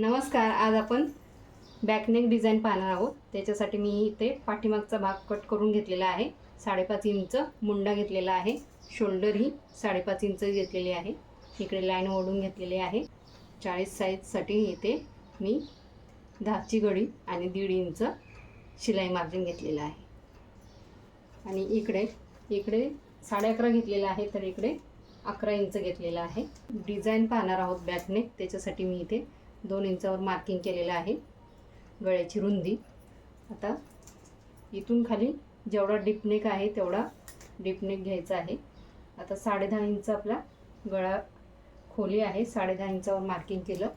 नमस्कार आज आपण बॅकनेक डिझाईन पाहणार आहोत. त्याच्यासाठी मी इथे पाठीमागचा भाग कट करून घेतलेला आहे. साडेपाच इंच मुंडा घेतलेला आहे. शोल्डर ही साडेपाच इंच घेतलेली आहे. इकडे लाईन ओढून घेतलेली आहे. चाळीस साईजसाठी इथे मी दहाची गडी आणि दीड इंच शिलाई मार्जिन घेतलेलं आहे. आणि इकडे इकडे साडे अकरा घेतलेलं आहे तर इकडे अकरा इंच घेतलेलं आहे. डिझाईन पाहणार आहोत बॅकनेक त्याच्यासाठी मी इथे दोन इंचावर मार्किंग केलेलं आहे. गळ्याची रुंदी. आता इथून खाली जेवढा डिपनेक आहे तेवढा डिपनेक घ्यायचा आहे. आता साडेदहा इंच आपला गळा खोली आहे. साडेदहा इंचावर मार्किंग केलं.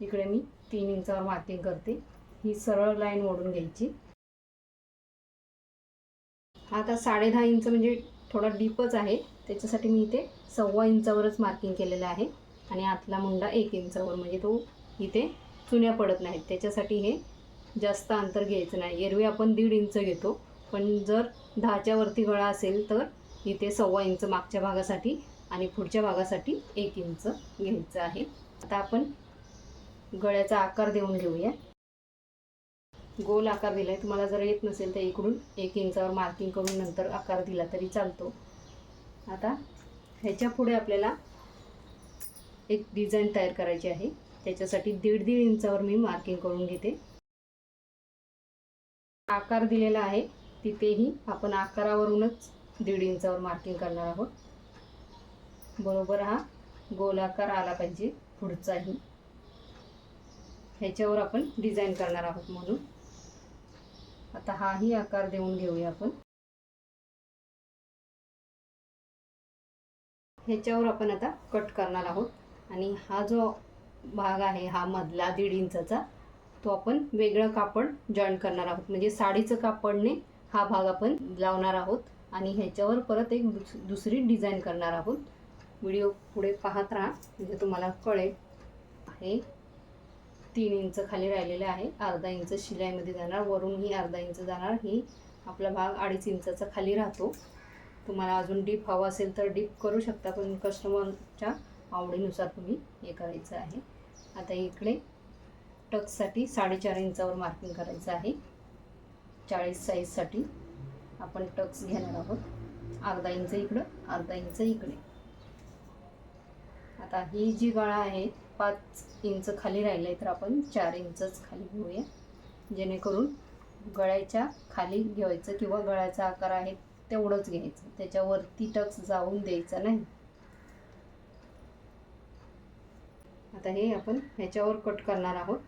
इकडे मी तीन इंचावर मार्किंग करते. ही सरळ लाईन ओढून घ्यायची. हा आता साडेदहा इंच म्हणजे थोडा डीपच आहे. त्याच्यासाठी मी इथे सव्वा इंचावरच मार्किंग केलेलं आहे. आणि आतला मुंडा एक इंचावर म्हणजे तो इथे चुन्या पडत नाहीत. त्याच्यासाठी हे जास्त अंतर घ्यायचं नाही. एरवी आपण दीड इंच घेतो. पण जर दहाच्या वरती गळा असेल तर इथे सव्वा इंच मागच्या भागासाठी आणि पुढच्या भागासाठी एक इंच घ्यायचं आहे. आता आपण गळ्याचा आकार देऊन घेऊया. गोल आकार दिला आहे तुम्हाला जर येत नसेल तर इकडून एक इंचावर मार्किंग करून नंतर आकार दिला तरी चालतो. आता ह्याच्या पुढे आपल्याला एक डिझाईन तयार करायची आहे. त्याच्यासाठी दीड दीड इंचावर मी मार्किंग करून घेते. आकार दिलेला आहे तिथेही आपण आकारावरूनच दीड इंचावर मार्किंग करणार आहोत. बरोबर हा गोलाकार आला पाहिजे पुढचाही. ह्याच्यावर आपण डिझाईन करणार आहोत म्हणून. आता हाही आकार देऊन घेऊया आपण. ह्याच्यावर आपण आता कट करणार आहोत. आणि हा जो भाग आहे हा मधला दीड इंचाचा. तो आपण वेगळं कापड जॉईन करणार आहोत. म्हणजे साडीचं कापडने हा भाग आपण लावणार आहोत आणि ह्याच्यावर परत एक दुस दुसरी डिझाईन करणार आहोत. व्हिडिओ पुढे पाहत राहा. म्हणजे तुम्हाला कळेल. हे तीन इंच खाली राहिलेले आहे. अर्धा इंच शिलाईमध्ये जाणार. वरून ही अर्धा इंच जाणार. ही आपला भाग अडीच इंचाचा खाली राहतो. तुम्हाला अजून डीप हवा असेल तर डीप करू शकता. पण कस्टमरच्या आवडीनुसार तुम्ही हे करायचं आहे. आता इकडे टक्ससाठी साडेचार इंचावर मार्किंग करायचं आहे. चाळीस साईजसाठी आपण टक्स घेणार आहोत. अर्धा इंच इकडं अर्धा इंच इकडे. आता ही जी गळा आहे पाच इंच खाली राहिलं आहे तर आपण चार इंचच खाली घेऊया. जेणेकरून गळ्याच्या खाली घ्यायचं किंवा गळ्याचा आकार आहे तेवढंच घ्यायचं. त्याच्यावरती टक्स जाऊन द्यायचा नाही. आता हे आपण ह्याच्यावर कट करणार आहोत.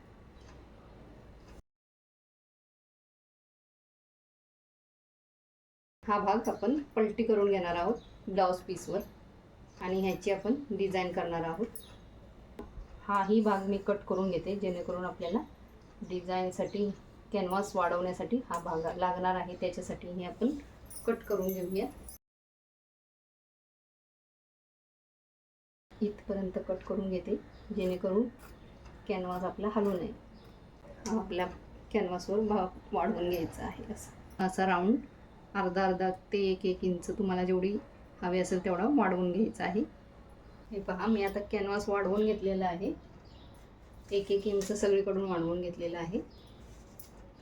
हा भाग आपण पलटी करून घेणार आहोत ब्लाऊज पीसवर आणि ह्याची आपण डिझाईन करणार आहोत. हाही भाग मी कट करून घेते जेणेकरून आपल्याला डिझाईनसाठी कॅनव्हास वाढवण्यासाठी हा भाग लागणार आहे. त्याच्यासाठी हे आपण कट करून घेऊया. इथपर्यंत कट करून घेते. जेणेकरून कॅनव्हास आपला हलू नये. हा आपल्या कॅनव्हासवर भाग वाढवून घ्यायचा आहे असा. असा राऊंड अर्धा अर्धा ते एक एक इंच तुम्हाला जेवढी हवी असेल तेवढा वाढवून घ्यायचा आहे. हे पहा मी आता कॅनव्हास वाढवून घेतलेला आहे. एक एक इंच सगळीकडून वाढवून घेतलेलं आहे.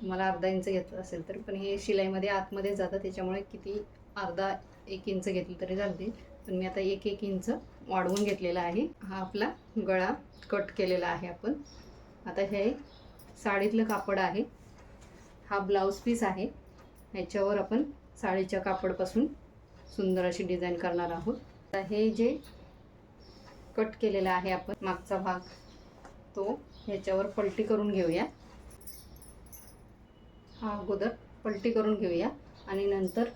तुम्हाला अर्धा इंच घेतलं असेल तर पण हे शिलाईमध्ये आतमध्ये जातं त्याच्यामुळे किती अर्धा एक इंच घेतली तरी चालते. तर मी आता एक एक इंच वाढवून घेतलेला आहे. हा आपला गळा कट केलेला आहे आपण. आता हे साडीतलं कापड आहे. हा ब्लाऊज पीस आहे. ह्याच्यावर आपण साडीच्या कापडपासून सुंदर अशी डिझाईन करणार आहोत. आता हे जे कट केलेलं आहे आपण मागचा भाग तो ह्याच्यावर पलटी करून घेऊया. हा अगोदर पलटी करून घेऊया. आणि नंतर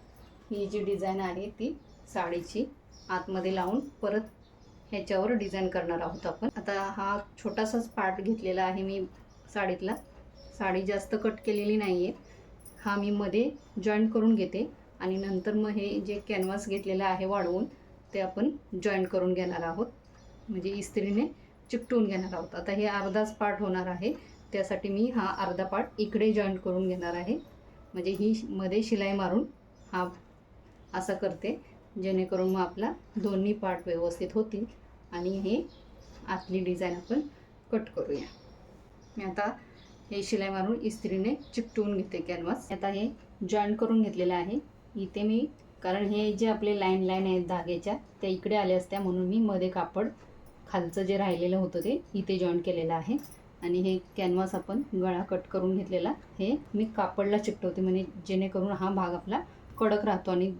ही जी डिझाईन आहे ती साडीची आतमध्ये लावून परत ह्याच्यावर डिझाईन करणार आहोत आपण. आता हा छोटासाच पार्ट घेतलेला आहे मी साडीतला. साडी जास्त कट केलेली नाही आहे हा मी मध्ये जॉईंट करून घेते आणि नंतर मग हे जे कॅनव्हास घेतलेलं आहे वाढवून ते आपण जॉईंट करून घेणार आहोत. म्हणजे इस्त्रीने चिकटून घेणार आहोत. आता हे अर्धाच पार्ट होणार आहे. त्यासाठी मी हा अर्धा पार्ट इकडे जॉईंट करून घेणार आहे. म्हणजे ही मध्ये शिलाई मारून हा असं करते. जेणेकरून मग आपला दोन्ही पार्ट व्यवस्थित होतील. आणि हे आतली डिझाईन आपण कट करूया. मी आता हे शिलाई मारून इस्त्रीने चिकटवून घेते कॅनव्हास आता हे जॉईन करून घेतलेलं आहे. इथे मी कारण हे जे आपले लाईन लाईन आहेत धाग्याच्या त्या इकडे आल्या असत्या म्हणून मी मध्ये कापड खालचं जे राहिलेलं होतं ते इथे जॉईन केलेलं आहे. आणि हे कॅनव्हास आपण गळा कट करून घेतलेला हे मी कापडला चिकटवते. म्हणजे जेणेकरून हा भाग आपला कडक राहतो आणि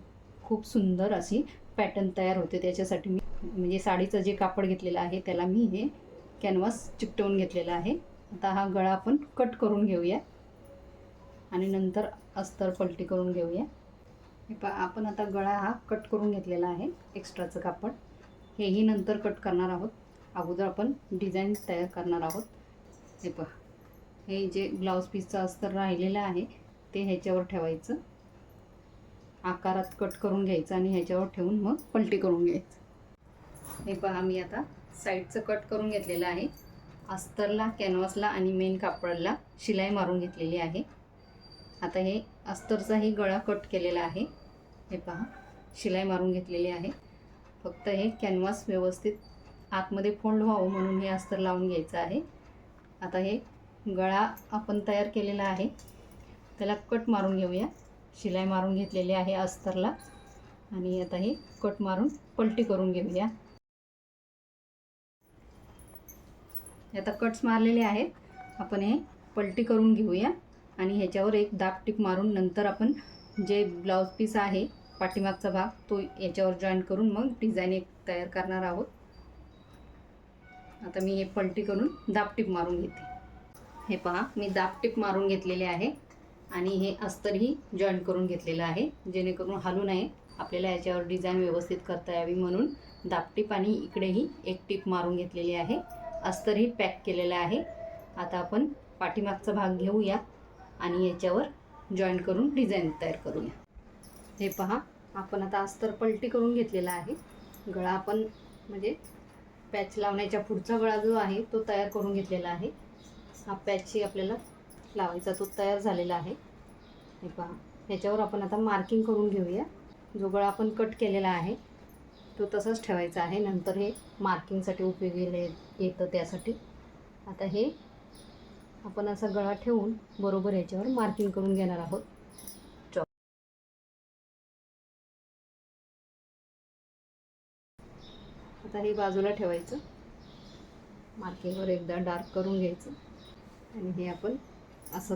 खूप सुंदर अशी पॅटर्न तयार होते. त्याच्यासाठी मी म्हणजे साडीचं जे कापड घेतलेलं आहे त्याला मी हे कॅनव्हास चिकटवून घेतलेला आहे. आता हा गळा आपण कट करून घेऊया. आणि नंतर अस्तर पलटी करून घेऊया. हे पा आपण आता गळा हा कट करून घेतलेला आहे एक्स्ट्राचं कापड. हेही नंतर कट करणार आहोत. अगोदर आपण डिझाईन तयार करणार आहोत. हे पहा हे जे ब्लाऊज पीसचं अस्तर राहिलेलं आहे ते ह्याच्यावर ठेवायचं. आकारात कट करून घ्यायचं आणि ह्याच्यावर ठेवून मग पलटी करून घ्यायचं. हे पहा मी आता साईडचं कट करून घेतलेलं आहे. अस्तरला कॅनव्हासला आणि मेन कापडाला शिलाई मारून घेतलेली आहे. आता हे अस्तरचाही गळा कट केलेला आहे. हे पहा शिलाई मारून घेतलेली आहे. फक्त हे कॅनव्हास व्यवस्थित आतमध्ये फोल्ड व्हावं म्हणून हे अस्तर लावून घ्यायचं आहे. आता हे गळा आपण तयार केलेला आहे. त्याला कट मारून घेऊया. शिलाई मारून घेतलेली आहे अस्तरला. आणि आता हे कट मारून पलटी करून घेऊया. आता कट्स मारलेले आहेत. आपण हे पलटी करून घेऊया. आणि ह्याच्यावर एक दाब टिप मारून नंतर आपण जे ब्लाऊज पीस आहे पाठीमागचा भाग तो याच्यावर जॉईन करून मग डिझाईन एक तयार करणार आहोत. आता मी हे पलटी करून दाबटीप मारून घेते. हे पहा मी दाब टिप मारून घेतलेले आहे. आणि हे अस्तरही जॉईन करून घेतलेलं आहे जेणेकरून हलू नये. आपल्याला याच्यावर डिझाईन व्यवस्थित करता यावी म्हणून दाबटीप आणि इकडेही एक टीप मारून घेतलेली आहे. अस्तरही पॅक केलेलं आहे. आता आपण पाठीमागचा भाग घेऊया आणि याच्यावर जॉईन करून डिझाईन तयार करूया. हे पहा आपण आता अस्तर पलटी करून घेतलेला आहे. गळा आपण म्हणजे पॅच लावण्याच्या पुढचा गळा जो आहे तो तयार करून घेतलेला आहे. हा पॅचही आपल्याला लावायचा तो तयार झालेला आहे. हे पहा ह्याच्यावर आपण आता मार्किंग करून घेऊया. जो गळा आपण कट केलेला आहे तो तसाच ठेवायचा आहे. नंतर हे मार्किंगसाठी उपयोगी येतं त्यासाठी. आता हे आपण असा गळा ठेवून बरोबर ह्याच्यावर मार्किंग करून घेणार आहोत. आता हे बाजूला ठेवायचं. मार्किंगवर एकदा डार्क करून घ्यायचं. आणि हे आपण असं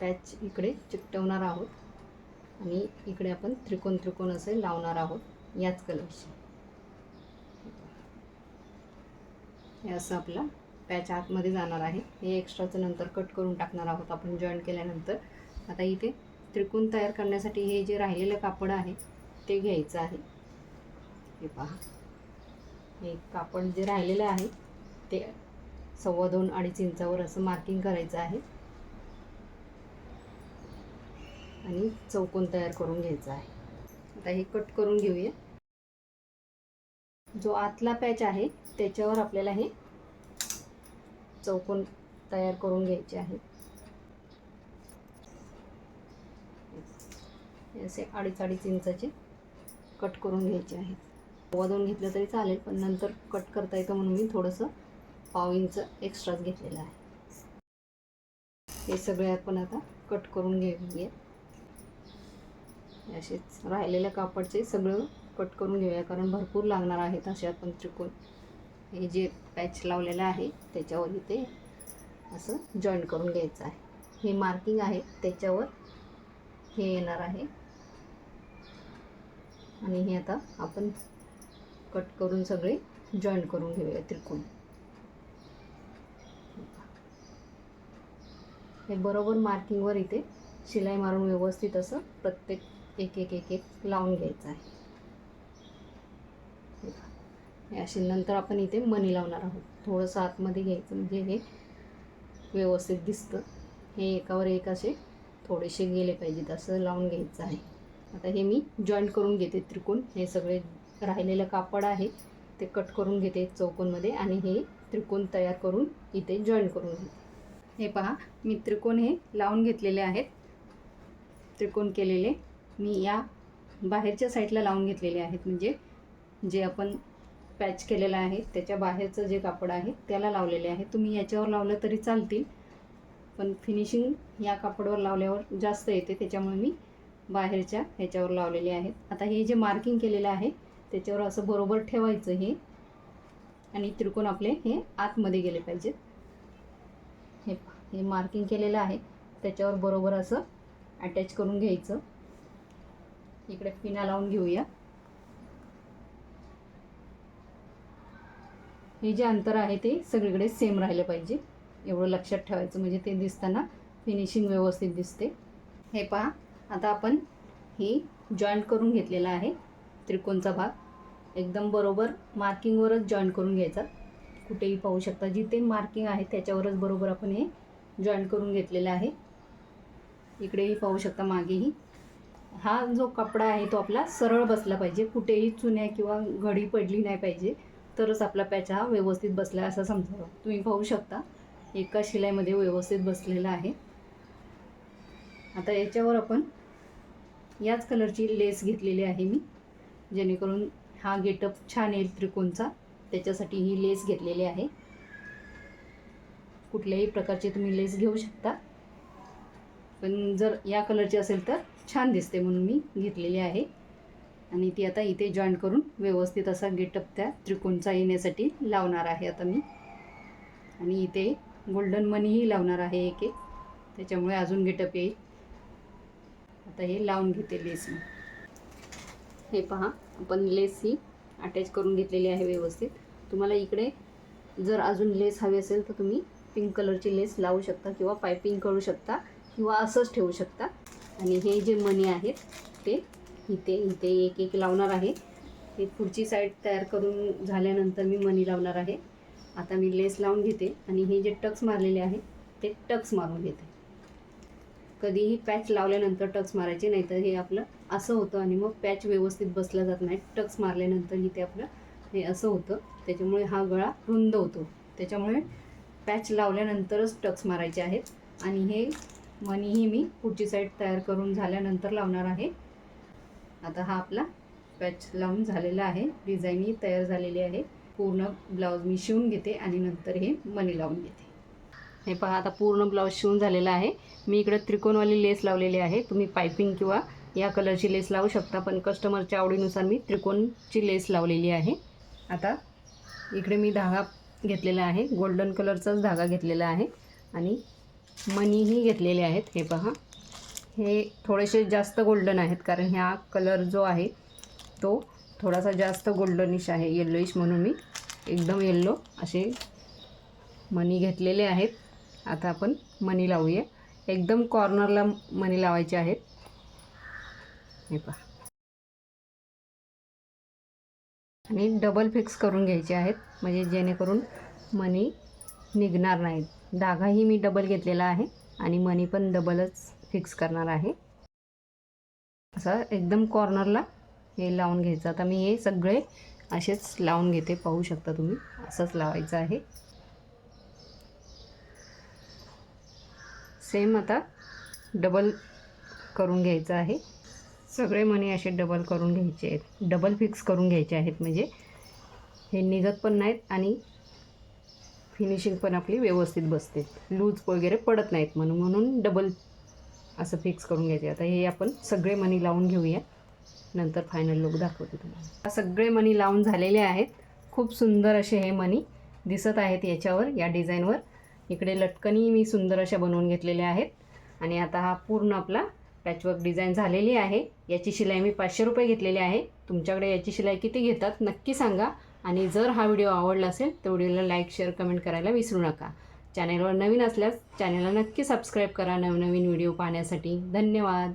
पॅच इकडे चिकटवणार आहोत. आणि इकडे आपण त्रिकोण त्रिकोण असे लावणार आहोत. याच कलरचे हे असं आपला पॅच आतमध्ये जाणार आहे. हे एक्स्ट्राचं नंतर कट करून टाकणार आहोत आपण जॉईन केल्यानंतर. आता इथे त्रिकोण तयार करण्यासाठी हे जे राहिलेलं कापड आहे ते घ्यायचं आहे. हे पहा. हे कापड जे राहिलेलं आहे ते सव्वा दोन अडीच इंचावर असं मार्किंग करायचं आहे. आणि चौकोन तयार करून घ्यायचा आहे. आता हे कट करून घेऊया. जो आतला पॅच आहे त्याच्यावर आपल्याला हे चौकोन तयार करून घ्यायचे आहे. असे अडीच अडीच इंचाचे कट करून घ्यायचे आहेत वाजवून दोन घेतलं तरी चालेल पण नंतर कट करता येतं म्हणून मी थोडंसं पाव इंच एक्स्ट्राच घेतलेलं आहे. हे सगळे आपण आता कट करून घेऊया. असेच राहिलेल्या कापडचे सगळं कट करून घेऊया कारण भरपूर लागणार आहेत असे आपण त्रिकोण. हे जे पॅच लावलेलं आहे त्याच्यावर इथे असं जॉईंट करून घ्यायचं आहे. हे मार्किंग आहे त्याच्यावर हे येणार आहे. आणि हे आता आपण कट करून सगळे जॉईंट करून घेऊया त्रिकोण. हे बरोबर मार्किंगवर इथे शिलाई मारून व्यवस्थित असं प्रत्येक एक एक एक एक लावून घ्यायचं आहे. असे नंतर आपण इथे मनी लावणार आहोत. थोडंसं आतमध्ये घ्यायचं म्हणजे हे व्यवस्थित दिसतं. हे एकावर एक असे थोडेसे गेले पाहिजेत असं लावून घ्यायचं आहे. आता हे मी जॉईंट करून घेते त्रिकोण. हे सगळे राहिलेलं कापड आहे ते कट करून घेते चौकोनमध्ये आणि हे त्रिकोण तयार करून इथे जॉईन करून घेते. हे पहा मी त्रिकोण हे लावून घेतलेले आहेत. त्रिकोण केलेले. मी या बाहेरच्या साईडला लावून घेतलेले आहेत. म्हणजे जे आपण पॅच केलेलं आहे त्याच्या बाहेरचं जे कापड आहे त्याला लावलेले आहे. तुम्ही याच्यावर लावलं तरी चालतील. पण फिनिशिंग या कापडावर लावल्यावर जास्त येते. त्याच्यामुळे मी बाहेरच्या ह्याच्यावर लावलेले आहेत. आता हे जे मार्किंग केलेलं आहे त्याच्यावर असं बरोबर ठेवायचं हे. आणि त्रिकोण आपले हे आतमध्ये गेले पाहिजेत हे हे मार्किंग केलेलं आहे. त्याच्यावर बरोबर असं अटॅच करून घ्यायचं. इकडे पिना लावून घेऊया. हे जे अंतर आहे ते सगळीकडे सेम राहिलं पाहिजे. एवढं लक्षात ठेवायचं म्हणजे ते दिसताना फिनिशिंग व्यवस्थित दिसते. हे पहा आता आपण ही जॉईंट करून घेतलेला आहे त्रिकोणचा भाग. एकदम बरोबर मार्किंगवरच जॉईंट करून घ्यायचा. कुठेही पाहू शकता जिथे मार्किंग आहे त्याच्यावरच बरोबर आपण हे जॉईंट करून घेतलेलं आहे. इकडेही पाहू शकता मागेही. हा जो कपडा आहे तो आपला सरळ बसला पाहिजे. कुठेही चुन्या किंवा घडी पडली नाही पाहिजे. तरच आपला पॅच हा व्यवस्थित बसला असं समजावं. तुम्ही पाहू शकता एका शिलाईमध्ये व्यवस्थित बसलेला आहे. आता याच्यावर आपण याच कलरची लेस घेतलेली आहे मी. जेणेकरून हा गेटअप छान येईल त्रिकोणचा. त्याच्यासाठी ही लेस घेतलेली आहे. कुठल्याही प्रकारची तुम्ही लेस घेऊ शकता. पण जर या कलरची असेल तर छान दिसते म्हणून मी घेतलेली आहे. आणि ती आता इथे जॉईंट करून व्यवस्थित असा गेटअप त्या त्रिकोणचा येण्यासाठी लावणार आहे आता मी. आणि इथे गोल्डन मनीही लावणार आहे एक एक. त्याच्यामुळे अजून गेटअप येईल. आता हे लावून घेते लेस मी. हे पहा आपण लेस ही अटॅच करून घेतलेली आहे व्यवस्थित. तुम्हाला इकडे जर अजून लेस हवी असेल तर तुम्ही पिंक कलरची लेस लावू शकता किंवा पायपिंग करू शकता किंवा असंच ठेवू शकता. आणि हे जे मणी आहेत ते इथे इथे एक एक लावणार आहे. हे पुढची साईड तयार करून झाल्यानंतर मी मणी लावणार आहे. आता मी लेस लावून घेते आणि हे जे टक्स मारलेले आहे ते टक्स मारून घेते. कधीही पॅच लावल्यानंतर टक्स मारायचे नाही तर हे आपलं असं होतं आणि मग पॅच व्यवस्थित बसला जात नाही. टक्स मारल्यानंतर इथे आपलं हे असं होतं. त्याच्यामुळे हा गळा रुंद होतो. त्याच्यामुळे पॅच लावल्यानंतरच टक्स मारायचे आहेत. आणि हे मनीही मी पुढची साईड तयार करून झाल्यानंतर लावणार आहे. आता हा आपला पॅच लावून झालेला आहे. डिझाईनही तयार झालेली आहे. पूर्ण ब्लाऊज मी शिवून घेते आणि नंतर हे मनी लावून घेते. हे पहा आता पूर्ण ब्लाऊज शिवून झालेला आहे. मी इकडे त्रिकोणवाली लेस लावलेली आहे. तुम्ही पायपिंग किंवा या कलरची लेस लावू शकता पण कस्टमरच्या आवडीनुसार मी त्रिकोणची लेस लावलेली आहे. आता इकडे मी धागा घेतलेला आहे. गोल्डन कलरचाच धागा घेतलेला आहे. आणि मनीही घेतलेले आहेत हे पहा. हे थोडेसे जास्त गोल्डन आहेत कारण ह्या कलर जो आहे तो थोडासा जास्त गोल्डनिश आहे येल्लोइश म्हणून मी एकदम येल्लो असे मनी घेतलेले आहेत. आता आपण मनी लावूया. एकदम कॉर्नरला मनी लावायचे आहेत. हे पहा. आणि डबल फिक्स करून घ्यायचे आहेत म्हणजे जेणेकरून मनी निघणार नाहीत. धागाही मी डबल घेतलेला आहे आणि मनी पण डबलच फिक्स करणार आहे. असं एकदम कॉर्नरला हे लावून घ्यायचं. आता मी हे सगळे असेच लावून घेते. पाहू शकता तुम्ही. असंच लावायचं आहे. सेम आता डबल करून घ्यायचं आहे. सगळे मणी असे डबल करून घ्यायचे आहेत. डबल फिक्स करून घ्यायचे आहेत म्हणजे. हे निघत पण नाहीत आणि फिनिशिंग पण आपली व्यवस्थित बसते. लूज वगैरे पडत नाहीत म्हणून म्हणून डबल असं फिक्स करून घ्यायचे. आता हे आपण सगळे मणी लावून घेऊया. नंतर फायनल लुक दाखवते तुम्हाला. सगळे मणी लावून झालेले आहेत. खूप सुंदर असे हे मणी दिसत आहेत याच्यावर या डिझाईनवर इकडे लटकणी मी सुंदर अशा बनवून घेतलेल्या आहेत. आणि आता हा पूर्ण आपला पॅचवर्क डिझाईन झालेली आहे. याची शिलाई मी पाचशे रुपये घेतलेली आहे. तुमच्याकडे याची शिलाई किती घेतात नक्की सांगा. आणि जर हा व्हिडिओ आवडला असेल तर व्हिडिओला लाईक शेअर कमेंट करायला विसरू नका. चॅनेलवर नवीन असल्यास चॅनेलला नक्की सबस्क्राईब करा. नवनवीन व्हिडिओ पाहण्यासाठी धन्यवाद.